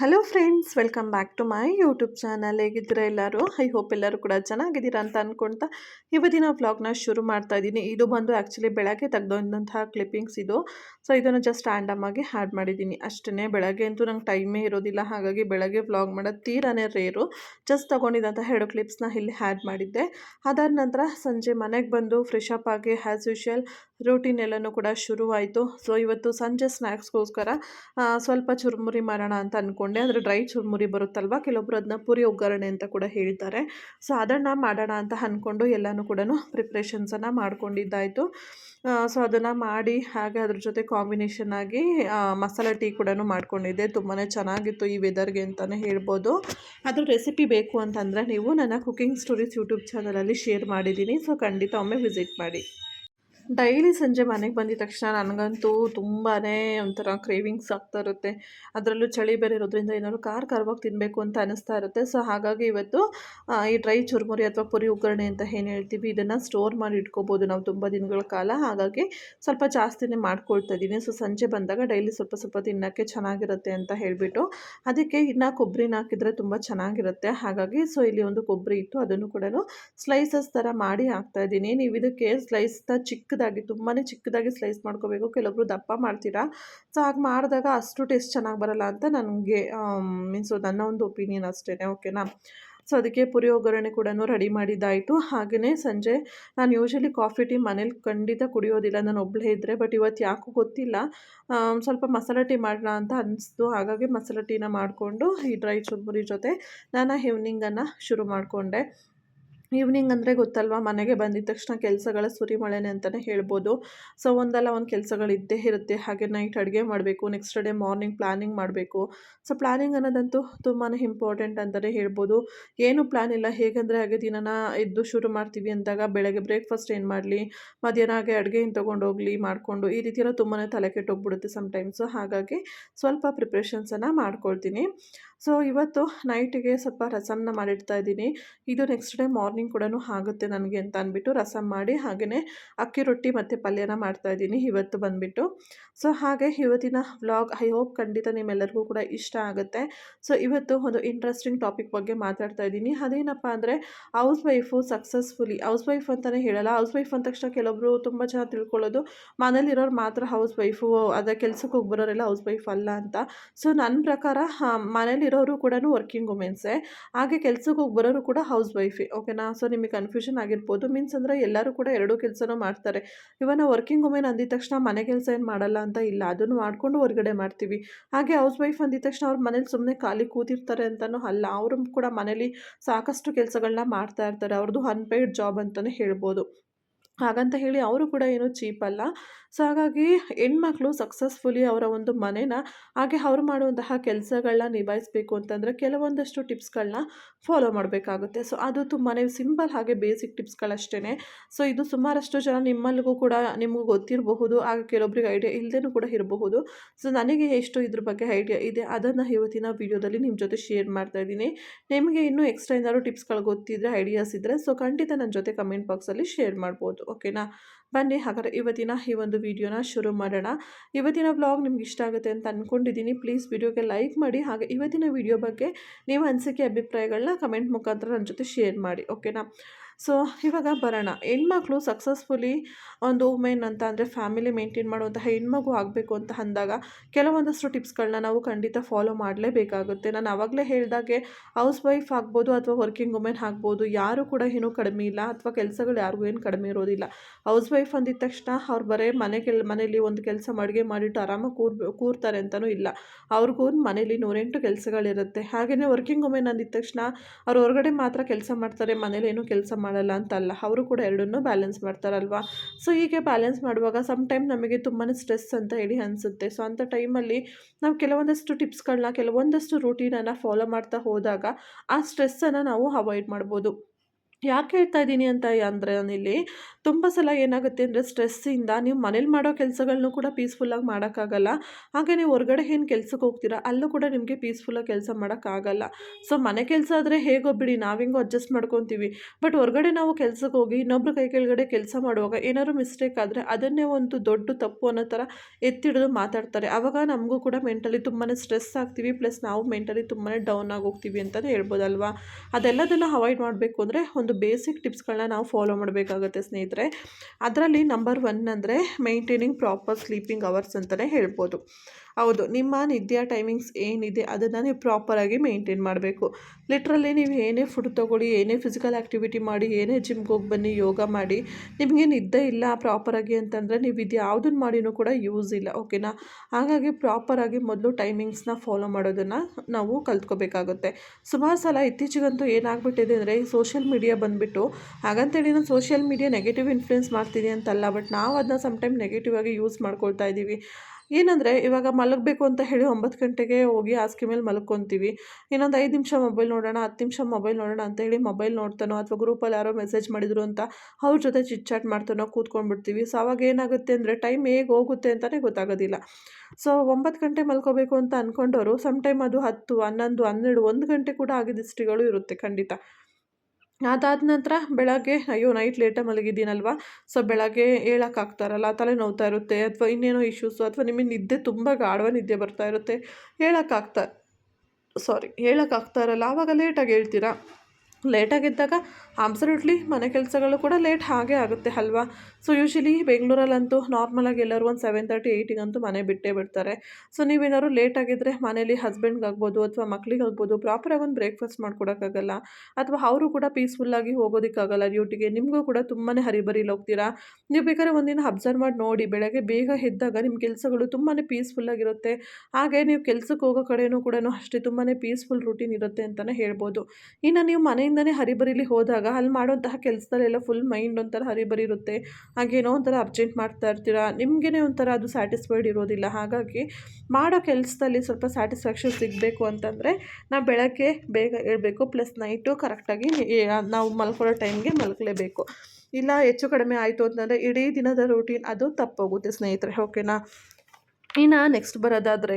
Hello friends welcome back to my YouTube channel ಹೇಗಿದ್ದೀರಾ ಎಲ್ಲರೂ? I hope ಎಲ್ಲರೂ ಕೂಡ ಚೆನ್ನಾಗಿದ್ದೀರಾ ಅಂತ ಅಂದ್ಕೊಳ್ತಾ ಇವತ್ತಿನ ವ್ಲಾಗ್ನ ಶುರು ಮಾಡ್ತಾ ಇದ್ದೀನಿ. ಇದು ಬಂದು ಆ್ಯಕ್ಚುಲಿ ಬೆಳಗ್ಗೆ ತೆಗೆದಂತಹ ಕ್ಲಿಪ್ಪಿಂಗ್ಸ್ ಇದು. ಸೊ ಇದನ್ನು ಜಸ್ಟ್ ರ್ಯಾಂಡಮ್ ಆಗಿ ಹ್ಯಾಡ್ ಮಾಡಿದ್ದೀನಿ. ಅಷ್ಟೇ ಬೆಳಗ್ಗೆ ಅಂತೂ ನಂಗೆ ಟೈಮೇ ಇರೋದಿಲ್ಲ. ಹಾಗಾಗಿ ಬೆಳಗ್ಗೆ ವ್ಲಾಗ್ ಮಾಡೋದು ತೀರಾನೇ ರೇರು ಜಸ್ಟ್ ತೊಗೊಂಡಿದ್ದಂಥ ಎರಡು ಕ್ಲಿಪ್ಸ್ನ ಇಲ್ಲಿ ಹ್ಯಾಡ್ ಮಾಡಿದ್ದೆ. ಅದಾದ ನಂತರ ಸಂಜೆ ಮನೆಗೆ ಬಂದು ಫ್ರೆಶ್ ಅಪ್ ಆಗಿ ಆ್ಯಸ್ ಯೂಶುವಲ್ ರೂಟೀನ್ ಎಲ್ಲನೂ ಕೂಡ ಶುರುವಾಯಿತು. ಸೊ ಇವತ್ತು ಸಂಜೆ ಸ್ನ್ಯಾಕ್ಸ್ಗೋಸ್ಕರ ಸ್ವಲ್ಪ ಚುರುಮುರಿ ಮಾಡೋಣ ಅಂತ ಅಂದ್ಕೊಂಡೆ ಅಂದರೆ ಡ್ರೈ ಚುರುಮುರಿ ಬರುತ್ತಲ್ವ? ಕೆಲವೊಬ್ರು ಅದನ್ನ ಪುರಿ ಒಗ್ಗರಣೆ ಅಂತ ಕೂಡ ಹೇಳ್ತಾರೆ. ಸೊ ಅದನ್ನು ಮಾಡೋಣ ಅಂತ ಅಂದ್ಕೊಂಡು ಎಲ್ಲನೂ ಕೂಡ ಪ್ರಿಪ್ರೇಷನ್ಸನ್ನು ಮಾಡ್ಕೊಂಡಿದ್ದಾಯಿತು. ಸೊ ಅದನ್ನು ಮಾಡಿ, ಹಾಗೆ ಅದ್ರ ಜೊತೆ ಕಾಂಬಿನೇಷನ್ ಆಗಿ ಮಸಾಲೆ ಟೀ ಕೂಡ ಮಾಡ್ಕೊಂಡಿದ್ದೆ. ತುಂಬಾ ಚೆನ್ನಾಗಿತ್ತು ಈ ವೆದರ್ಗೆ ಅಂತಲೇ ಹೇಳ್ಬೋದು. ಅದ್ರ ರೆಸಿಪಿ ಬೇಕು ಅಂತಂದರೆ ನೀವು ನನ್ನ ಕುಕಿಂಗ್ ಸ್ಟೋರೀಸ್ ಯೂಟ್ಯೂಬ್ ಚಾನಲಲ್ಲಿ ಶೇರ್ ಮಾಡಿದ್ದೀನಿ. ಸೊ ಖಂಡಿತ ಒಮ್ಮೆ ವಿಸಿಟ್ ಮಾಡಿ. ಡೈಲಿ ಸಂಜೆ ಮನೆಗೆ ಬಂದಿದ ತಕ್ಷಣ ನನಗಂತೂ ತುಂಬಾ ಒಂಥರ ಕ್ರೇವಿಂಗ್ಸ್ ಆಗ್ತಾ ಇರುತ್ತೆ. ಅದರಲ್ಲೂ ಚಳಿ ಬೇರೆ ಇರೋದ್ರಿಂದ ಏನಾದ್ರು ಖಾರ ಖಾರವಾಗಿ ತಿನ್ನಬೇಕು ಅಂತ ಅನ್ನಿಸ್ತಾ ಇರುತ್ತೆ. ಸೊ ಹಾಗಾಗಿ ಇವತ್ತು ಈ ಡ್ರೈ ಚುರುಮುರಿ ಅಥವಾ ಪುರಿ ಒಗ್ಗರಣೆ ಅಂತ ಏನು ಹೇಳ್ತೀವಿ, ಇದನ್ನು ಸ್ಟೋರ್ ಮಾಡಿ ಇಟ್ಕೋಬೋದು ನಾವು ತುಂಬ ದಿನಗಳ ಕಾಲ. ಹಾಗಾಗಿ ಸ್ವಲ್ಪ ಜಾಸ್ತಿನೇ ಮಾಡ್ಕೊಳ್ತಾ ಇದ್ದೀನಿ ಸೊ ಸಂಜೆ ಬಂದಾಗ ಡೈಲಿ ಸ್ವಲ್ಪ ಸ್ವಲ್ಪ ತಿನ್ನೋಕ್ಕೆ ಚೆನ್ನಾಗಿರುತ್ತೆ ಅಂತ ಹೇಳಿಬಿಟ್ಟು, ಅದಕ್ಕೆ ಇನ್ನು ಕೊಬ್ಬರಿನ ಹಾಕಿದರೆ ತುಂಬ ಚೆನ್ನಾಗಿರುತ್ತೆ. ಹಾಗಾಗಿ ಸೊ ಇಲ್ಲಿ ಒಂದು ಕೊಬ್ಬರಿ ಇತ್ತು. ಅದನ್ನು ಕೂಡ ಸ್ಲೈಸಸ್ ಥರ ಮಾಡಿ ಹಾಕ್ತಾ ಇದ್ದೀನಿ ನೀವು ಇದಕ್ಕೆ ಸ್ಲೈಸ್ ಚಿಕ್ಕ ಚಿಕ್ಕದಾಗಿ ತುಂಬಾ ಚಿಕ್ಕದಾಗಿ ಸ್ಲೈಸ್ ಮಾಡ್ಕೋಬೇಕು. ಕೆಲವೊಬ್ರು ದಪ್ಪ ಮಾಡ್ತೀರಾ? ಸೊ ಹಾಗೆ ಮಾಡಿದಾಗ ಅಷ್ಟು ಟೇಸ್ಟ್ ಚೆನ್ನಾಗಿ ಬರಲ್ಲ ಅಂತ ನನಗೆ ಮೀನ್ಸ್ ನನ್ನ ಒಂದು ಒಪಿನಿಯನ್ ಅಷ್ಟೇ ಓಕೆನಾ ಸೊ ಅದಕ್ಕೆ ಪುರಿ ಒಗ್ಗರಣೆ ಕೂಡ ರೆಡಿ ಮಾಡಿದ್ದಾಯಿತು. ಹಾಗೆಯೇ ಸಂಜೆ, ನಾನು ಯೂಶಲಿ ಕಾಫಿ ಟೀ ಮನೇಲಿ ಖಂಡಿತ ಕುಡಿಯೋದಿಲ್ಲ. ನಾನು ಒಬ್ಬಳೇ ಇದ್ದರೆ ಬಟ್ ಇವತ್ತು ಯಾಕೂ ಗೊತ್ತಿಲ್ಲ. ಸ್ವಲ್ಪ ಮಸಾಲ ಟೀ ಮಾಡೋಣ ಅಂತ ಅನಿಸ್ತು. ಹಾಗಾಗಿ ಮಸಾಲೆ ಟೀನ ಮಾಡಿಕೊಂಡು ಈ ಡ್ರೈ ಚುರ್ಮುರಿ ಜೊತೆ ನಾನು ಈವ್ನಿಂಗನ್ನು ಶುರು ಮಾಡಿಕೊಂಡೆ. ಈವ್ನಿಂಗ್ ಅಂದರೆ ಗೊತ್ತಲ್ವ? ಮನೆಗೆ ಬಂದಿದ ತಕ್ಷಣ ಕೆಲಸಗಳ ಸುರಿಮಳೆನೆ ಅಂತಲೇ ಹೇಳ್ಬೋದು. ಸೊ ಒಂದಲ್ಲ ಒಂದು ಕೆಲಸಗಳು ಇದ್ದೇ ಇರುತ್ತೆ. ಹಾಗೆ ನೈಟ್ ಅಡುಗೆ ಮಾಡಬೇಕು ನೆಕ್ಸ್ಟ್ ಡೇ ಮಾರ್ನಿಂಗ್ ಪ್ಲ್ಯಾನಿಂಗ್ ಮಾಡಬೇಕು. ಸೊ ಪ್ಲ್ಯಾನಿಂಗ್ ಅನ್ನೋದಂತೂ ತುಂಬಾ ಇಂಪಾರ್ಟೆಂಟ್ ಅಂತಲೇ ಹೇಳ್ಬೋದು. ಏನು ಪ್ಲ್ಯಾನ್ ಇಲ್ಲ. ಹೇಗೆಂದರೆ ಹಾಗೆ ದಿನನ ಎದ್ದು ಶುರು ಮಾಡ್ತೀವಿ ಅಂದಾಗ ಬೆಳಗ್ಗೆ ಬ್ರೇಕ್ಫಾಸ್ಟ್ ಏನು ಮಾಡಲಿ, ಮಧ್ಯಾಹ್ನ ಹಾಗೆ ಅಡುಗೆ ಏನು ತೊಗೊಂಡೋಗಲಿ, ಮಾಡಿಕೊಂಡು ಈ ರೀತಿಯೆಲ್ಲ ತುಂಬಾ ತಲೆ ಕೆಟ್ಟೋಗ್ಬಿಡುತ್ತೆ ಸಮ್ಟೈಮ್ಸು ಹಾಗಾಗಿ ಸ್ವಲ್ಪ ಪ್ರಿಪ್ರೇಷನ್ಸನ್ನು ಮಾಡ್ಕೊಳ್ತೀನಿ. ಸೊ, ಇವತ್ತು ನೈಟಿಗೆ ಸ್ವಲ್ಪ ರಸಮ್ನ ಮಾಡಿಡ್ತಾ ಇದ್ದೀನಿ. ಇದು ನೆಕ್ಸ್ಟ್ ಡೇ ಮಾರ್ನಿಂಗ್ ಕೂಡ ಆಗುತ್ತೆ ನನಗೆ ಅಂತ ಅಂದ್ಬಿಟ್ಟು ರಸಮ್ ಮಾಡಿ ಹಾಗೆಯೇ ಅಕ್ಕಿ ರೊಟ್ಟಿ ಮತ್ತು ಪಲ್ಯನ ಮಾಡ್ತಾಯಿದ್ದೀನಿ ಇವತ್ತು ಬಂದುಬಿಟ್ಟು. ಸೊ, ಹಾಗೆ ಇವತ್ತಿನ ವ್ಲಾಗ್ ಐ ಹೋಪ್ ಖಂಡಿತ ನಿಮ್ಮೆಲ್ಲರಿಗೂ ಕೂಡ ಇಷ್ಟ ಆಗುತ್ತೆ. ಸೊ, ಇವತ್ತು ಒಂದು ಇಂಟ್ರೆಸ್ಟಿಂಗ್ ಟಾಪಿಕ್ ಬಗ್ಗೆ ಮಾತಾಡ್ತಾ ಇದ್ದೀನಿ. ಅದೇನಪ್ಪ ಅಂದರೆ house wife successfully. House wife ಅಂತಲೇ ಹೇಳಲ್ಲ. ಹೌಸ್ ವೈಫ್ ಅಂದ ತಕ್ಷಣ ಕೆಲವೊಬ್ಬರು ತುಂಬ ಜನ ತಿಳ್ಕೊಳ್ಳೋದು, ಮನೇಲಿರೋರು ಮಾತ್ರ ಹೌಸ್ ವೈಫು ಅದೇ ಕೆಲಸಕ್ಕೆ ಹೋಗಿ ಬರೋರೆಲ್ಲ ಹೌಸ್ ವೈಫ್ ಅಲ್ಲ ಅಂತ. ಸೊ, ನನ್ನ ಪ್ರಕಾರ ಮನೇಲಿ ಇರೋರು ಕೂಡ ವರ್ಕಿಂಗ್ ವುಮೆನ್ಸೇ ಹಾಗೆ ಕೆಲ್ಸಕ್ಕೆ ಹೋಗಿ ಬರೋರು ಕೂಡ ಹೌಸ್ ವೈಫೇ ಓಕೆನಾ ಸೊ ನಿಮಗೆ ಕನ್ಫ್ಯೂಷನ್ ಆಗಿರ್ಬೋದು. ಮೀನ್ಸ್ ಅಂದರೆ ಎಲ್ಲರೂ ಕೂಡ ಎರಡೂ ಕೆಲಸನೂ ಮಾಡ್ತಾರೆ. ಇವನ್ನ ವರ್ಕಿಂಗ್ ವುಮೆನ್ ಅಂದಿದ ತಕ್ಷಣ ಮನೆ ಕೆಲಸ ಏನು ಮಾಡಲ್ಲ ಅಂತ ಇಲ್ಲ. ಅದನ್ನು ಮಾಡಿಕೊಂಡು ಹೊರಗಡೆ ಮಾಡ್ತೀವಿ. ಹಾಗೆ ಹೌಸ್ ವೈಫ್ ಅಂದಿದ ತಕ್ಷಣ ಅವ್ರ ಮನೇಲಿ ಸುಮ್ಮನೆ ಖಾಲಿ ಕೂತಿರ್ತಾರೆ ಅಂತಲೂ ಅಲ್ಲ. ಅವರು ಕೂಡ ಮನೇಲಿ ಸಾಕಷ್ಟು ಕೆಲಸಗಳನ್ನ ಮಾಡ್ತಾ ಇರ್ತಾರೆ. ಅವ್ರದ್ದು ಅನ್ಪೇಯ್ಡ್ ಜಾಬ್ ಅಂತಲೇ ಹೇಳ್ಬೋದು. ಹಾಗಂತ ಹೇಳಿ ಅವರು ಕೂಡ ಏನು ಚೀಪಲ್ಲ ಸೊ, ಹಾಗಾಗಿ ಹೆಣ್ಮಕ್ಳು ಸಕ್ಸಸ್ಫುಲಿ ಅವರ ಒಂದು ಮನೇನ ಹಾಗೆ ಅವ್ರು ಮಾಡುವಂತಹ ಕೆಲಸಗಳನ್ನ ನಿಭಾಯಿಸಬೇಕು ಅಂತಂದರೆ ಕೆಲವೊಂದಷ್ಟು ಟಿಪ್ಸ್ಗಳನ್ನ ಫಾಲೋ ಮಾಡಬೇಕಾಗುತ್ತೆ. ಸೊ, ಅದು ತುಂಬಾ ಸಿಂಪಲ್ ಹಾಗೆ ಬೇಸಿಕ್ ಟಿಪ್ಸ್ಗಳಷ್ಟೇ ಸೊ, ಇದು ಸುಮಾರಷ್ಟು ಜನ ನಿಮ್ಮಲ್ಲಿಗೂ ಕೂಡ ನಿಮಗೂ ಗೊತ್ತಿರಬಹುದು, ಹಾಗೆ ಕೆಲವೊಬ್ರಿಗೆ ಐಡಿಯಾ ಇಲ್ಲದೇನೂ ಕೂಡ ಇರಬಹುದು. ಸೊ, ನನಗೆ ಎಷ್ಟು ಇದ್ರ ಬಗ್ಗೆ ಐಡಿಯಾ ಇದೆ ಅದನ್ನು ಇವತ್ತಿನ ವೀಡಿಯೋದಲ್ಲಿ ನಿಮ್ಮ ಜೊತೆ ಶೇರ್ ಮಾಡ್ತಾ ಇದ್ದೀನಿ. ನಿಮಗೆ ಇನ್ನೂ ಎಕ್ಸ್ಟ್ರಾ ಏನಾದರೂ ಟಿಪ್ಸ್ಗಳು ಗೊತ್ತಿದ್ದರೆ ಐಡಿಯಾಸ್ ಇದ್ದರೆ ಸೊ ಖಂಡಿತ ನನ್ನ ಜೊತೆ ಕಮೆಂಟ್ ಬಾಕ್ಸಲ್ಲಿ ಶೇರ್ ಮಾಡ್ಬೋದು. ಓಕೆನಾ ಬನ್ನಿ, ಹಾಗಾದರೆ ಇವತ್ತಿನ ಈ ಒಂದು ವಿಡಿಯೋನ ಶುರು ಮಾಡೋಣ. ಇವತ್ತಿನ ಬ್ಲಾಗ್ ನಿಮ್ಗೆ ಇಷ್ಟ ಆಗುತ್ತೆ ಅಂತ ಅಂದ್ಕೊಂಡಿದ್ದೀನಿ ಪ್ಲೀಸ್ ವಿಡಿಯೋಗೆ ಲೈಕ್ ಮಾಡಿ, ಹಾಗೆ ಇವತ್ತಿನ ವಿಡಿಯೋ ಬಗ್ಗೆ ನೀವು ಅನಿಸಿಕೆ ಅಭಿಪ್ರಾಯಗಳನ್ನ ಕಮೆಂಟ್ ಮುಖಾಂತರ ನನ್ನ ಜೊತೆ ಶೇರ್ ಮಾಡಿ. ಓಕೆನಾ? ಸೊ, ಇವಾಗ ಬರೋಣ. ಹೆಣ್ಮಕ್ಳು ಸಕ್ಸಸ್ಫುಲಿ ಒಂದು ವುಮೆನ್ ಅಂತ ಅಂದರೆ ಫ್ಯಾಮಿಲಿ ಮೇಂಟೈನ್ ಮಾಡುವಂತಹ ಹೆಣ್ಮಗು ಆಗಬೇಕು ಅಂತ ಅಂದಾಗ ಕೆಲವೊಂದಷ್ಟು ಟಿಪ್ಸ್ಗಳನ್ನ ನಾವು ಖಂಡಿತ ಫಾಲೋ ಮಾಡಲೇಬೇಕಾಗುತ್ತೆ. ನಾನು ಆವಾಗಲೇ ಹೇಳಿದಾಗೆ ಹೌಸ್ ವೈಫ್ ಆಗ್ಬೋದು ಅಥವಾ ವರ್ಕಿಂಗ್ ವುಮೆನ್ ಆಗ್ಬೋದು, ಯಾರು ಕೂಡ ಏನೂ ಕಡಿಮೆ ಇಲ್ಲ ಅಥವಾ ಕೆಲಸಗಳು ಯಾರಿಗೂ ಏನು ಕಡಿಮೆ ಇರೋದಿಲ್ಲ. ಹೌಸ್ ವೈಫ್ ಅಂದಿದ ತಕ್ಷಣ ಅವ್ರು ಬರೀ ಮನೆಗೆ ಮನೇಲಿ ಒಂದು ಕೆಲಸ ಅಡುಗೆ ಮಾಡಿಟ್ಟು ಆರಾಮಾಗಿ ಕೂರ್, ಕೂರ್ತಾರೆ ಅಂತಲೂ ಇಲ್ಲ. ಅವ್ರಿಗೂ ಮನೇಲಿ ನೂರೆಂಟು ಕೆಲಸಗಳಿರುತ್ತೆ. ಹಾಗೆಯೇ ವರ್ಕಿಂಗ್ ವುಮೆನ್ ಅಂದಿದ ತಕ್ಷಣ ಅವ್ರು ಹೊರಗಡೆ ಮಾತ್ರ ಕೆಲಸ ಮಾಡ್ತಾರೆ, ಮನೇಲಿ ಏನೂ ಕೆಲಸ ಮಾಡಲ್ಲ ಅಂತಲ್ಲ, ಅವರು ಕೂಡ ಎರಡನ್ನೂ ಬ್ಯಾಲೆನ್ಸ್ ಮಾಡ್ತಾರಲ್ವ? ಸೊ ಹೀಗೆ ಬ್ಯಾಲೆನ್ಸ್ ಮಾಡುವಾಗ ಸಮ್ ಟೈಮ್ ನಮಗೆ ತುಂಬಾ ಸ್ಟ್ರೆಸ್ ಅಂತ ಹೇಳಿ ಅನಿಸುತ್ತೆ. ಸೊ ಅಂಥ ಟೈಮಲ್ಲಿ ನಾವು ಕೆಲವೊಂದಷ್ಟು ಟಿಪ್ಸ್ಗಳನ್ನ ಕೆಲವೊಂದಷ್ಟು ರೂಟೀನನ್ನು ಫಾಲೋ ಮಾಡ್ತಾ ಹೋದಾಗ ಆ ಸ್ಟ್ರೆಸ್ಸನ್ನು ನಾವು ಅವಾಯ್ಡ್ ಮಾಡ್ಬೋದು. ಯಾಕೆ ಹೇಳ್ತಾ ಇದ್ದೀನಿ ಅಂತ ಅಂದರೆ ನಾನಿಲ್ಲಿ ತುಂಬ ಸಲ ಏನಾಗುತ್ತೆ ಅಂದರೆ ಸ್ಟ್ರೆಸ್ಸಿಂದ ನೀವು ಮನೇಲಿ ಮಾಡೋ ಕೆಲಸಗಳನ್ನೂ ಕೂಡ ಪೀಸ್ಫುಲ್ಲಾಗಿ ಮಾಡೋಕ್ಕಾಗಲ್ಲ. ಹಾಗೆ ನೀವು ಹೊರಗಡೆ ಏನು ಕೆಲಸಕ್ಕೆ ಹೋಗ್ತೀರಾ, ಅಲ್ಲೂ ಕೂಡ ನಿಮಗೆ ಪೀಸ್ಫುಲ್ಲಾಗಿ ಕೆಲಸ ಮಾಡೋಕ್ಕಾಗಲ್ಲ. ಸೊ ಮನೆ ಕೆಲಸ ಆದರೆ ಹೇಗೋ ಬಿಡಿ ನಾವು ಹೆಂಗೋ ಅಡ್ಜಸ್ಟ್ ಮಾಡ್ಕೊತೀವಿ. ಬಟ್ ಹೊರಗಡೆ ನಾವು ಕೆಲಸಕ್ಕೆ ಹೋಗಿ ಇನ್ನೊಬ್ರ ಕೈ ಕೆಳಗಡೆ ಕೆಲಸ ಮಾಡುವಾಗ ಏನಾದ್ರು ಮಿಸ್ಟೇಕ್ ಆದರೆ ಅದನ್ನೇ ಒಂದು ದೊಡ್ಡ ತಪ್ಪು ಅನ್ನೋ ಥರ ಎತ್ತಿಡಿದು ಮಾತಾಡ್ತಾರೆ. ಆವಾಗ ನಮಗೂ ಕೂಡ ಮೆಂಟಲಿ ತುಂಬಾ ಸ್ಟ್ರೆಸ್ ಆಗ್ತೀವಿ, ಪ್ಲಸ್ ನಾವು ಮೆಂಟಲಿ ತುಂಬಾ ಡೌನ್ ಆಗಿ ಹೋಗ್ತೀವಿ ಅಂತಲೇ ಹೇಳ್ಬೋದಲ್ವಾ? ಅದೆಲ್ಲದನ್ನು ಅವಾಯ್ಡ್ ಮಾಡಬೇಕು ಅಂದರೆ ಬೇಸಿಕ್ ಟಿಪ್ಸ್ಗಳನ್ನ ನಾವು ಫಾಲೋ ಮಾಡಬೇಕಾಗುತ್ತೆ ಸ್ನೇಹಿತರೆ. ಅದರಲ್ಲಿ ನಂಬರ್ ಒನ್ ಅಂದರೆ ಮೇಂಟೈನಿಂಗ್ ಪ್ರಾಪರ್ ಸ್ಲೀಪಿಂಗ್ ಅವರ್ಸ್ ಅಂತಲೇ ಹೇಳ್ಬೋದು. ಹೌದು, ನಿಮ್ಮ ನಿದ್ದೆಯ ಟೈಮಿಂಗ್ಸ್ ಏನಿದೆ ಅದನ್ನು ನೀವು ಪ್ರಾಪರಾಗಿ ಮೇಂಟೈನ್ ಮಾಡಬೇಕು. ಲಿಟ್ರಲ್ಲಿ ನೀವು ಏನೇ ಫುಡ್ ತೊಗೊಳ್ಳಿ, ಏನೇ ಫಿಸಿಕಲ್ ಆ್ಯಕ್ಟಿವಿಟಿ ಮಾಡಿ, ಏನೇ ಜಿಮ್ಗೆ ಹೋಗಿ ಬನ್ನಿ, ಯೋಗ ಮಾಡಿ, ನಿಮಗೆ ನಿದ್ದೆ ಇಲ್ಲ ಪ್ರಾಪರಾಗಿ ಅಂತಂದರೆ ನೀವು ಇದು ಯಾವುದನ್ನು ಮಾಡಿನೂ ಕೂಡ ಯೂಸ್ ಇಲ್ಲ ಓಕೆನಾ ಹಾಗಾಗಿ ಪ್ರಾಪರಾಗಿ ಮೊದಲು ಟೈಮಿಂಗ್ಸ್ನ ಫಾಲೋ ಮಾಡೋದನ್ನು ನಾವು ಕಲ್ತ್ಕೋಬೇಕಾಗುತ್ತೆ. ಸುಮಾರು ಸಲ ಇತ್ತೀಚೆಗಂತೂ ಏನಾಗ್ಬಿಟ್ಟಿದೆ ಅಂದರೆ ಈ ಸೋಷಿಯಲ್ ಮೀಡಿಯಾ ಬಂದುಬಿಟ್ಟು, ಹಾಗಂತೇಳಿ ನಾನು ಸೋಷಿಯಲ್ ಮೀಡಿಯಾ ನೆಗೆಟಿವ್ ಇನ್ಫ್ಲುಯೆನ್ಸ್ ಮಾಡ್ತೀನಿ ಅಂತಲ್ಲ ಬಟ್ ನಾವು ಅದನ್ನ ಸಮ್ಟೈಮ್ ನೆಗೆಟಿವ್ ಆಗಿ ಯೂಸ್ ಮಾಡ್ಕೊಳ್ತಾ ಇದ್ದೀವಿ ಏನಂದರೆ ಇವಾಗ ಮಲಗಬೇಕು ಅಂತ ಹೇಳಿ ಒಂಬತ್ತು ಗಂಟೆಗೆ ಹೋಗಿ ಹಾಸಿಗೆ ಮೇಲೆ ಮಲ್ಕೊತೀವಿ. ಇನ್ನೊಂದು ಐದು ನಿಮಿಷ ಮೊಬೈಲ್ ನೋಡೋಣ, ಹತ್ತು ನಿಮಿಷ ಮೊಬೈಲ್ ನೋಡೋಣ ಅಂತ ಹೇಳಿ ಮೊಬೈಲ್ ನೋಡ್ತಾನೋ ಅಥವಾ ಗ್ರೂಪಲ್ಲಿ ಯಾರೋ ಮೆಸೇಜ್ ಮಾಡಿದ್ರು ಅಂತ ಅವ್ರ ಜೊತೆ ಚಿಟ್ ಚಾಟ್ ಮಾಡ್ತಾನೋ ಕೂತ್ಕೊಂಡ್ಬಿಡ್ತೀವಿ. ಸೊ ಅವಾಗ ಏನಾಗುತ್ತೆ ಅಂದರೆ ಟೈಮ್ ಹೇಗೆ ಹೋಗುತ್ತೆ ಅಂತಲೇ ಗೊತ್ತಾಗೋದಿಲ್ಲ. ಸೊ ಒಂಬತ್ತು ಗಂಟೆ ಮಲ್ಕೋಬೇಕು ಅಂತ ಅಂದ್ಕೊಂಡವರು ಸಮ್ ಟೈಮ್ ಅದು ಹತ್ತು, ಹನ್ನೊಂದು, ಹನ್ನೆರಡು, ಒಂದು ಗಂಟೆ ಕೂಡ ಆಗಿದ್ದಿಷ್ಟಿಗಳು ಇರುತ್ತೆ ಖಂಡಿತ. ಅದಾದ ನಂತರ ಬೆಳಗ್ಗೆ, ಅಯ್ಯೋ ನೈಟ್ ಲೇಟಾಗಿ ಮಲಗಿದ್ದೀನಲ್ವ? ಸೊ ಬೆಳಗ್ಗೆ ಹೇಳೋಕ್ಕಾಗ್ತಾರಲ್ಲ ತಲೆ ನೋವ್ತಾ ಇರುತ್ತೆ, ಅಥವಾ ಇನ್ನೇನೋ ಇಶ್ಯೂಸು ಅಥವಾ ನಿಮಗೆ ನಿದ್ದೆ ತುಂಬ ಗಾಢವ ನಿದ್ದೆ ಬರ್ತಾ ಇರುತ್ತೆ, ಹೇಳೋಕ್ಕಾಗ್ತಾ ಸಾರಿ ಹೇಳೋಕ್ಕಾಗ್ತಾ ಇರಲ್ಲ ಆವಾಗ ಲೇಟಾಗಿ ಹೇಳ್ತೀರಾ? ಲೇಟಾಗಿದ್ದಾಗ ಅಬ್ಸಲ್ಯೂಟ್ಲಿ ಮನೆ ಕೆಲಸಗಳು ಕೂಡ ಲೇಟ್ ಹಾಗೆ ಆಗುತ್ತೆ ಅಲ್ವಾ? ಸೊ ಯೂಶಲಿ ಬೆಂಗಳೂರಲ್ಲಂತೂ ನಾರ್ಮಲಾಗಿ ಎಲ್ಲರೂ ಒಂದು ಸೆವೆನ್ ತರ್ಟಿ ಏಯ್ಟಿಗಂತೂ ಮನೆ ಬಿಟ್ಟೇ ಬಿಡ್ತಾರೆ. ಸೊ ನೀವೇನಾದ್ರು ಲೇಟಾಗಿದ್ದರೆ ಮನೇಲಿ ಹಸ್ಬೆಂಡ್ಗಾಗ್ಬೋದು ಅಥವಾ ಮಕ್ಳಿಗಾಗ್ಬೋದು ಪ್ರಾಪರಾಗಿ ಒಂದು ಬ್ರೇಕ್ಫಾಸ್ಟ್ ಮಾಡ್ಕೊಡೋಕ್ಕಾಗಲ್ಲ. ಅಥವಾ ಅವರು ಕೂಡ ಪೀಸ್ಫುಲ್ಲಾಗಿ ಹೋಗೋದಕ್ಕಾಗಲ್ಲ ಡ್ಯೂಟಿಗೆ ನಿಮಗೂ ಕೂಡ ತುಂಬಾ ಹರಿಬರಿಲಿ ಹೋಗ್ತೀರಾ? ನೀವು ಬೇಕಾದ್ರೆ ಒಂದಿನ ಅಬ್ಸರ್ವ್ ಮಾಡಿ ನೋಡಿ. ಬೆಳಗ್ಗೆ ಬೇಗ ಎದ್ದಾಗ ನಿಮ್ಮ ಕೆಲಸಗಳು ತುಂಬಾ ಪೀಸ್ಫುಲ್ಲಾಗಿರುತ್ತೆ ಹಾಗೆ ನೀವು ಕೆಲಸಕ್ಕೆ ಹೋಗೋ ಕಡೆಯೂ ಕೂಡ ಅಷ್ಟೇ ತುಂಬಾ ಪೀಸ್ಫುಲ್ ರೂಟೀನ್ ಇರುತ್ತೆ ಅಂತಲೇ ಹೇಳ್ಬೋದು. ಇನ್ನು ನೀವು ಮನೆಯಿಂದನೇ ಹರಿಬರಿಲಿ ಹೋದಾಗ ಅಲ್ಲಿ ಮಾಡುವಂತಹ ಕೆಲಸದಲ್ಲೆಲ್ಲ ಫುಲ್ ಮೈಂಡ್ ಒಂಥರ ಹರಿಬರಿ ಇರುತ್ತೆ ಹಾಗೇನೋ ಒಂಥರ ಅರ್ಜೆಂಟ್ ಮಾಡ್ತಾ ಇರ್ತೀರ? ನಿಮಗೇನೆ ಒಂಥರ ಅದು ಸ್ಯಾಟಿಸ್ಫೈಡ್ ಇರೋದಿಲ್ಲ. ಹಾಗಾಗಿ ಮಾಡೋ ಕೆಲಸದಲ್ಲಿ ಸ್ವಲ್ಪ ಸ್ಯಾಟಿಸ್ಫ್ಯಾಕ್ಷನ್ ಸಿಗಬೇಕು ಅಂತಂದರೆ ನಾವು ಬೆಳಗ್ಗೆ ಬೇಗ ಏಳಬೇಕು ಪ್ಲಸ್ ನೈಟು ಕರೆಕ್ಟಾಗಿ ನಾವು ಮಲ್ಕೊಳ್ಳೋ ಟೈಮ್ಗೆ ಮಲ್ಕಲೇಬೇಕು ಇಲ್ಲ ಹೆಚ್ಚು ಕಡಿಮೆ ಆಯಿತು ಅಂತಂದರೆ ಇಡೀ ದಿನದ ರೂಟೀನ್ ಅದು ತಪ್ಪೋಗುತ್ತೆ ಸ್ನೇಹಿತರೆ. ಓಕೆನಾ ಇನ್ನು ನೆಕ್ಸ್ಟ್ ಬರೋದಾದರೆ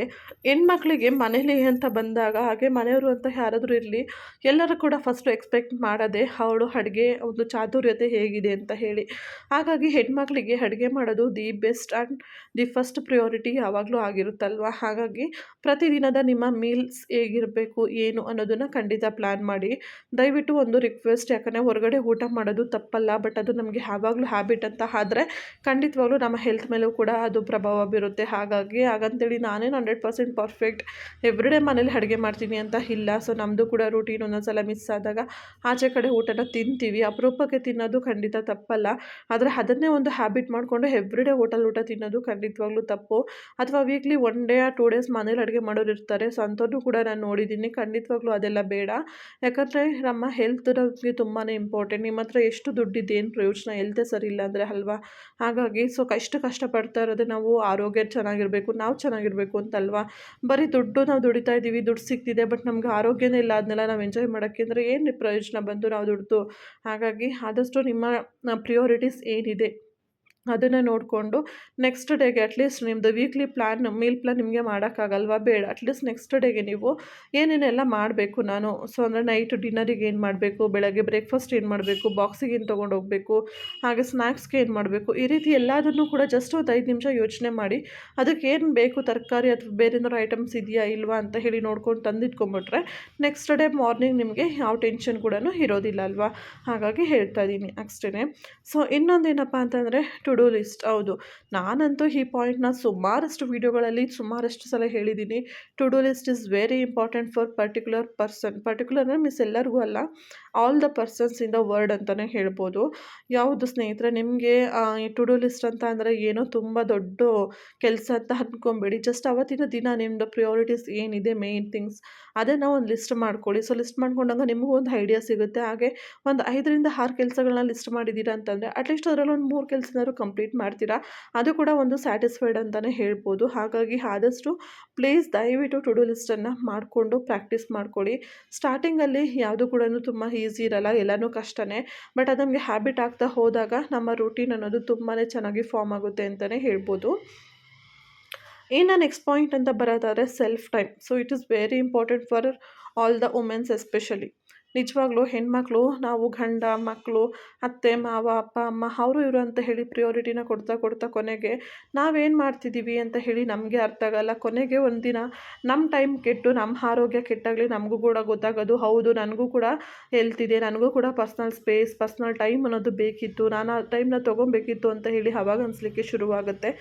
ಹೆಣ್ಮಕ್ಳಿಗೆ ಮನೇಲಿ ಅಂತ ಬಂದಾಗ ಹಾಗೆ ಮನೆಯವರು ಅಂತ ಯಾರಾದರೂ ಇರಲಿ, ಎಲ್ಲರೂ ಕೂಡ ಫಸ್ಟು ಎಕ್ಸ್ಪೆಕ್ಟ್ ಮಾಡೋದೇ ಅವಳು ಅಡುಗೆ ಒಂದು ಚಾತುರ್ಯತೆ ಹೇಗಿದೆ ಅಂತ ಹೇಳಿ. ಹಾಗಾಗಿ ಹೆಣ್ಮಕ್ಳಿಗೆ ಅಡುಗೆ ಮಾಡೋದು the best and the first priority ಯಾವಾಗಲೂ ಆಗಿರುತ್ತಲ್ವ? ಹಾಗಾಗಿ ಪ್ರತಿದಿನದ ನಿಮ್ಮ ಮೀಲ್ಸ್ ಹೇಗಿರಬೇಕು, ಏನು ಅನ್ನೋದನ್ನು ಖಂಡಿತ ಪ್ಲ್ಯಾನ್ ಮಾಡಿ. ದಯವಿಟ್ಟು ಒಂದು ರಿಕ್ವೆಸ್ಟ್ ಯಾಕಂದರೆ ಹೊರಗಡೆ ಊಟ ಮಾಡೋದು ತಪ್ಪಲ್ಲ ಬಟ್ ಅದು ನಮಗೆ ಯಾವಾಗಲೂ ಹ್ಯಾಬಿಟ್ ಅಂತ ಆದರೆ ಖಂಡಿತವಾಗ್ಲೂ ನಮ್ಮ ಹೆಲ್ತ್ ಮೇಲೂ ಕೂಡ ಅದು ಪ್ರಭಾವ ಬೀರುತ್ತೆ. ಹಾಗಾಗಿ ಹಾಗೆ ಹಾಗಂತೇಳಿ ನಾನೇನು ಹಂಡ್ರೆಡ್ ಪರ್ಸೆಂಟ್ ಪರ್ಫೆಕ್ಟ್. ಎವ್ರಿಡೇ ಮನೇಲಿ ಅಡುಗೆ ಮಾಡ್ತೀನಿ ಅಂತ ಇಲ್ಲ. ಸೊ ನಮ್ಮದು ಕೂಡ ರೂಟೀನ್ ಒಂದೊಂದ್ಸಲ ಮಿಸ್ ಆದಾಗ ಆಚೆ ಕಡೆ ಊಟನ ತಿಂತೀವಿ. ಅಪರೂಪಕ್ಕೆ ತಿನ್ನೋದು ಖಂಡಿತ ತಪ್ಪಲ್ಲ. ಆದರೆ ಅದನ್ನೇ ಒಂದು ಹ್ಯಾಬಿಟ್ ಮಾಡಿಕೊಂಡು ಎವ್ರಿಡೇ ಹೋಟೆಲ್ ಊಟ ತಿನ್ನೋದು ಖಂಡಿತವಾಗ್ಲೂ ತಪ್ಪು. ಅಥವಾ ವೀಕ್ಲಿ ಒನ್ ಡೇ ಆ ಟೂ ಡೇಸ್ ಮನೇಲಿ ಅಡುಗೆ ಮಾಡೋರು ಇರ್ತಾರೆ. ಸೊ ಅಂಥವ್ರನ್ನೂ ಕೂಡ ನಾನು ನೋಡಿದ್ದೀನಿ. ಖಂಡಿತವಾಗ್ಲೂ ಅದೆಲ್ಲ ಬೇಡ. ಯಾಕಂದರೆ ನಮ್ಮ ಹೆಲ್ತ್ ನಮಗೆ ತುಂಬಾ ಇಂಪಾರ್ಟೆಂಟ್ ನಿಮ್ಮ ಹತ್ರ ಎಷ್ಟು ದುಡ್ಡಿದ್ದು ಏನು ಪ್ರಯೋಜನ? ಹೆಲ್ತೇ ಸರಿ ಇಲ್ಲ ಅಂದರೆ ಅಲ್ವಾ? ಹಾಗಾಗಿ ಸೊ ಕಷ್ಟ ಕಷ್ಟಪಡ್ತಾ ಇರೋದೇ ನಾವು ಆರೋಗ್ಯ ಚೆನ್ನಾಗಿರ್ಬೇಕು ನಾವು ಚೆನ್ನಾಗಿರಬೇಕು ಅಂತಲ್ವಾ? ಬರೀ ದುಡ್ಡು ನಾವು ದುಡಿತಾ ಇದ್ದೀವಿ ದುಡ್ಡು ಸಿಗ್ತಿದೆ, ಬಟ್ ನಮ್ಗೆ ಆರೋಗ್ಯನೇ ಇಲ್ಲ ಅದನ್ನೆಲ್ಲ ನಾವು ಎಂಜಾಯ್ ಮಾಡೋಕ್ಕೆ ಅಂದರೆ ಏನು ಪ್ರಯೋಜನ ಬಂತು ನಾವು ದುಡ್ದು? ಹಾಗಾಗಿ ಆದಷ್ಟು ನಿಮ್ಮ ಪ್ರಿಯೋರಿಟೀಸ್ ಏನಿದೆ? ಅದನ್ನು ನೋಡಿಕೊಂಡು ನೆಕ್ಸ್ಟ್ ಡೇಗೆ ಅಟ್ಲೀಸ್ಟ್ ನಿಮ್ಮದು ವೀಕ್ಲಿ ಪ್ಲ್ಯಾನ್ ಮೀಲ್ ಪ್ಲ್ಯಾನ್ ನಿಮಗೆ ಮಾಡೋಕ್ಕಾಗಲ್ವಾ? ಬೇಡ. ಅಟ್ಲೀಸ್ಟ್ ನೆಕ್ಸ್ಟ್ ಡೇಗೆ ನೀವು ಏನೇನೆಲ್ಲ ಮಾಡಬೇಕು ನಾನು? ಸೊ ಅಂದರೆ ನೈಟ್ ಡಿನ್ನರಿಗೆ ಏನು ಮಾಡಬೇಕು? ಬೆಳಗ್ಗೆ ಬ್ರೇಕ್ಫಾಸ್ಟ್ ಏನು ಮಾಡಬೇಕು? ಬಾಕ್ಸಿಗೆ ಏನು ತೊಗೊಂಡು ಹೋಗಬೇಕು? ಹಾಗೆ ಸ್ನ್ಯಾಕ್ಸ್ಗೆ ಏನು ಮಾಡಬೇಕು? ಈ ರೀತಿ ಎಲ್ಲದನ್ನು ಕೂಡ ಜಸ್ಟ್ ಒಂದು ಐದು ನಿಮಿಷ ಯೋಚನೆ ಮಾಡಿ, ಅದಕ್ಕೆ ಏನು ಬೇಕು? ತರಕಾರಿ ಅಥವಾ ಬೇರೆ ಏನಾದ್ರು ಐಟಮ್ಸ್ ಇದೆಯಾ, ಇಲ್ವಾ ಅಂತ ಹೇಳಿ ನೋಡ್ಕೊಂಡು ತಂದಿಟ್ಕೊಂಬಿಟ್ರೆ ನೆಕ್ಸ್ಟ್ ಡೇ ಮಾರ್ನಿಂಗ್ ನಿಮಗೆ ಯಾವ ಟೆನ್ಷನ್ ಕೂಡ ಇರೋದಿಲ್ಲ ಅಲ್ವಾ? ಹಾಗಾಗಿ ಹೇಳ್ತಾ ಇದ್ದೀನಿ ಅಷ್ಟೇ ಸೊ ಇನ್ನೊಂದೇನಪ್ಪ ಅಂತಂದರೆ ಟು ಡೂ ಲಿಸ್ಟ್ ಹೌದು. ನಾನಂತೂ ಈ ಪಾಯಿಂಟ್ನ ಸುಮಾರಷ್ಟು ವೀಡಿಯೋಗಳಲ್ಲಿ ಸುಮಾರಷ್ಟು ಸಲ ಹೇಳಿದ್ದೀನಿ. To do list is very important for particular person particular miss ಎಲ್ಲರಿಗೂ ಅಲ್ಲ. All the persons in the world ಅಂತಲೇ ಹೇಳ್ಬೋದು. ಯಾವುದು ಸ್ನೇಹಿತರೆ, ನಿಮಗೆ ಈ ಟು ಡೂ ಲಿಸ್ಟ್ ಅಂತ ಅಂದರೆ ಏನೋ ತುಂಬ ದೊಡ್ಡ ಕೆಲಸ ಅಂತ ಅಂದ್ಕೊಂಬೇಡಿ ಜಸ್ಟ್ ಅವತ್ತಿನ ದಿನ ನಿಮ್ಮದು ಪ್ರಿಯಾರಿಟೀಸ್ ಏನಿದೆ ಮೇಯ್ನ್ ಥಿಂಗ್ಸ್ ಅದನ್ನು ಒಂದು ಲಿಸ್ಟ್ ಮಾಡ್ಕೊಳ್ಳಿ. ಸೊ ಲಿಸ್ಟ್ ಮಾಡ್ಕೊಂಡಾಗ ನಿಮಗೂ ಒಂದು ಐಡಿಯಾ ಸಿಗುತ್ತೆ. ಹಾಗೆ ಒಂದು ಐದರಿಂದ ಆರು ಕೆಲಸಗಳನ್ನ ಲಿಸ್ಟ್ ಮಾಡಿದ್ದೀರಾ ಅಂತಂದರೆ ಅಟ್ಲೀಸ್ಟ್ ಅದರಲ್ಲಿ ಒಂದು ಮೂರು ಕೆಲಸನಾದ್ರು ಕಂಪ್ಲೀಟ್ ಮಾಡ್ತೀರಾ. ಅದು ಕೂಡ ಒಂದು ಸ್ಯಾಟಿಸ್ಫೈಡ್ ಅಂತಲೇ ಹೇಳ್ಬೋದು. ಹಾಗಾಗಿ ಆದಷ್ಟು ಪ್ಲೀಸ್ ದಯವಿಟ್ಟು ಟು ಡೂ ಲಿಸ್ಟನ್ನು ಮಾಡಿಕೊಂಡು ಪ್ರಾಕ್ಟೀಸ್ ಮಾಡ್ಕೊಳ್ಳಿ. ಸ್ಟಾರ್ಟಿಂಗಲ್ಲಿ ಯಾವುದು ಕೂಡ ತುಂಬ ಈಸಿ ಇರಲ್ಲ, ಎಲ್ಲನೂ ಕಷ್ಟನೇ. ಬಟ್ ಅದು ನಮಗೆ ಹ್ಯಾಬಿಟ್ ಆಗ್ತಾ ಹೋದಾಗ ನಮ್ಮ ರೂಟೀನ್ ಅನ್ನೋದು ತುಂಬಾ ಚೆನ್ನಾಗಿ ಫಾರ್ಮ್ ಆಗುತ್ತೆ ಅಂತಲೇ ಹೇಳ್ಬೋದು. ಇನ್ನು ನೆಕ್ಸ್ಟ್ ಪಾಯಿಂಟ್ ಅಂತ ಬರೋದಾದರೆ self time. So, it is very important for all the womens especially. ನಿಜವಾಗ್ಲೂ ಹೆಣ್ಮಕ್ಳು, ನಾವು ಗಂಡ ಮಕ್ಕಳು ಅತ್ತೆ, ಮಾವ, ಅಪ್ಪ, ಅಮ್ಮ, ಅವರು ಇವರು ಅಂತ ಹೇಳಿ ಪ್ರಿಯೋರಿಟಿನ ಕೊಡ್ತಾ ಕೊಡ್ತಾ ಕೊನೆಗೆ ನಾವೇನು ಮಾಡ್ತಿದ್ದೀವಿ ಅಂತ ಹೇಳಿ ನಮಗೆ ಅರ್ಥ ಆಗಲ್ಲ. ಕೊನೆಗೆ ಒಂದಿನ ನಮ್ಮ ಟೈಮ್ ಕೆಟ್ಟು ನಮ್ಮ ಆರೋಗ್ಯ ಕೆಟ್ಟಾಗಲಿ ನಮಗೂ ಕೂಡ ಗೊತ್ತಾಗೋದು, ಹೌದು, ನನಗೂ ಕೂಡ ಹೆಲ್ತ್ ಇದೆ, ನನಗೂ ಕೂಡ ಪರ್ಸ್ನಲ್ ಸ್ಪೇಸ್ ಪರ್ಸ್ನಲ್ ಟೈಮ್ ಅನ್ನೋದು ಬೇಕಿತ್ತು, ನಾನು ಆ ಟೈಮ್ನ ತೊಗೊಬೇಕಿತ್ತು ಅಂತ ಹೇಳಿ ಅವಾಗ ಅನಿಸ್ಲಿಕ್ಕೆ ಶುರುವಾಗುತ್ತೆ.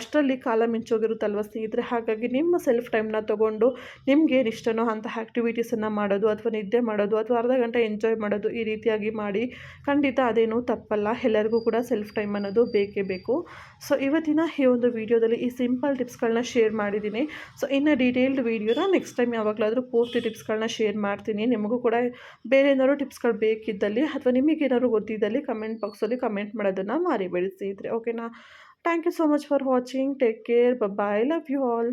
ಅಷ್ಟರಲ್ಲಿ ಕಾಲ ಮಿಂಚೋಗಿರುತ್ತಲ್ವ ಸ್ನೇಹಿತರೆ? ಹಾಗಾಗಿ ನಿಮ್ಮ ಸೆಲ್ಫ್ ಟೈಮ್ನ ತೊಗೊಂಡು ನಿಮ್ಗೇನು ಇಷ್ಟನೋ ಅಂತಹ ಆ್ಯಕ್ಟಿವಿಟೀಸನ್ನು ಮಾಡೋದು, ಅಥವಾ ನಿದ್ದೆ ಮಾಡೋದು, ಅಥವಾ ಅರ್ಧ ಗಂಟೆ ಎಂಜಾಯ್ ಮಾಡೋದು ಈ ರೀತಿಯಾಗಿ ಮಾಡಿ, ಖಂಡಿತ ಅದೇನು ತಪ್ಪಲ್ಲ. ಎಲ್ಲರಿಗೂ ಕೂಡ ಸೆಲ್ಫ್ ಟೈಮ್ ಅನ್ನೋದು ಬೇಕೇ ಬೇಕು. ಸೊ ಇವತ್ತಿನ ಈ ಒಂದು ವಿಡಿಯೋದಲ್ಲಿ ಈ ಸಿಂಪಲ್ ಟಿಪ್ಸ್ಗಳನ್ನ ಶೇರ್ ಮಾಡಿದ್ದೀನಿ. ಸೊ ಇನ್ನು ಡೀಟೇಲ್ಡ್ ವೀಡಿಯೋನ ನೆಕ್ಸ್ಟ್ ಟೈಮ್ ಯಾವಾಗಲಾದರೂ ಪೂರ್ತಿ ಟಿಪ್ಸ್ಗಳನ್ನ ಶೇರ್ ಮಾಡ್ತೀನಿ. ನಿಮಗೂ ಕೂಡ ಬೇರೆ ಏನಾದರೂ ಟಿಪ್ಸ್ಗಳು ಬೇಕಿದ್ದಲ್ಲಿ ಅಥವಾ ನಿಮಗೇನಾದ್ರು ಗೊತ್ತಿದ್ದಲ್ಲಿ ಕಮೆಂಟ್ ಬಾಕ್ಸಲ್ಲಿ ಕಮೆಂಟ್ ಮಾಡೋದನ್ನು ಮಾರಿ ಬೆಳೆಸಿದ್ರೆ ಓಕೆನಾ thank you so much for watching take care bye love you all